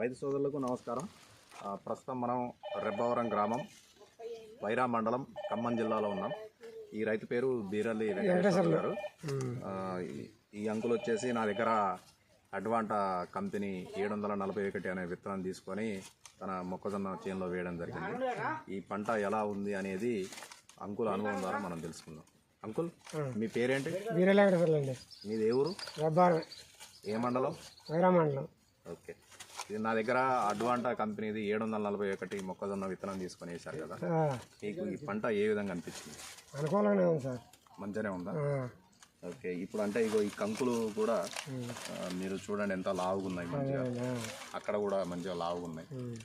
రైతు సోదరులకు నమస్కారం. ప్రస్తుతం మనం రెబ్బవరం గ్రామం వైరా మండలం ఖమ్మం జిల్లాలో ఉన్నాం. ఈ రైతు పేరు బీరల్లి వెంకటేశ్వర గారు. ఈ- అంకుల్ వచ్చేసి నా దగ్గర అడ్వాంటా కంపెనీ ఏడు వందల నలభై ఒకటి అనే విత్తనం తీసుకొని తన మొక్కజొన్న చేనులో వేయడం జరిగింది. ఈ పంట ఎలా ఉంది అనేది అంకుల్ అనుభవం ద్వారా మనం తెలుసుకుందాం. అంకుల్ మీ పేరేంటి? వీరలేకటసర్లు అండి మీది ఏ ఊరు? రబ్బారం ఏ మండలం? వైరామండలం. ఓకే. ఇది నా దగ్గర అడ్వాంటా కంపెనీది ఏడు వందల నలభై ఒకటి మొక్కజొన్న విత్తనం తీసుకొని వేశారు కదా. మీకు ఈ పంట ఏ విధంగా అనిపించింది? అనుకూలంగానే ఉంది సార్. మంచిగానే ఉందా? ఓకే ఇప్పుడు అంటే ఇగో ఈ కంకులు కూడా మీరు చూడండి ఎంత లావుగా ఉన్నాయి మంచిగా అక్కడ కూడా మంచిగా లావుగా ఉన్నాయి ఉమ్.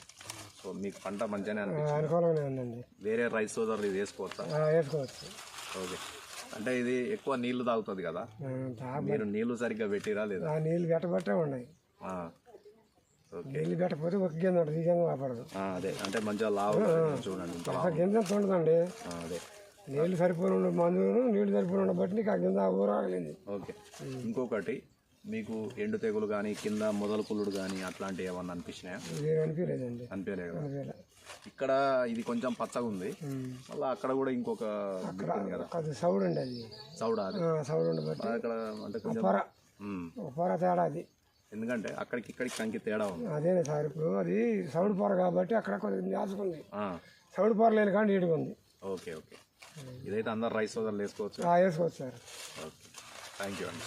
సో మీకు పంట మంచిగానే ఉందండి. వేరే రైస్ సోదరులు ఇది వేసుకోవచ్చా? వేసుకోవచ్చు. ఓకే అంటే ఇది ఎక్కువ నీళ్ళు తాగుతుంది కదా. మీరు నీళ్ళు సరిగ్గా పెట్టిరా లేదా? నీళ్ళు పెట్టబట్టే ఉన్నాయి. నీళ్ళు పెట్టకపోతే ఒక గింజ ఉంటుంది ఈ గింజ కాపాడదు అదే. అంటే మంచిగా లావు చూడండి లావు గింజ ఆ, అదే. నీళ్ళు సరిపోయిన మందును నీళ్ళు సరిపోయిన బట్టి నీకు ఆ గింజ ఊరాగలింది ఓకే. ఇంకొకటి మీకు ఎండు తెగులు కానీ కింద మొదలు పుల్లుడు కానీ అట్లాంటివి ఏమన్నా అనిపించినాయా? అనిపించలేదండి. అనిపించలే కదా? అనిపించలే. ఇక్కడ ఇది కొంచెం పచ్చగా ఉంది. మళ్ళీ అక్కడ కూడా ఇంకొక అది సౌడు అండి అది. చౌడ అది? ఆ, సౌడు ఉండబట్టి అక్కడ అంటే కొంచెం పొర. పొర తేడా అది. ఎందుకంటే అక్కడికి ఇక్కడికి కంకి తేడా ఉంది. అదేనే సార్ ఇప్పుడు అది సౌడు పొర కాబట్టి అక్కడ కొంచెం జాసుకుంది సౌడు పొర లేని కానీ నీట్గా ఉంది. Okay okay. ఇదైతే అందరు రైస్ సోదరులు వేసుకోవచ్చు? వేసుకోవచ్చు సార్. ఓకే. థ్యాంక్ యూ అండి.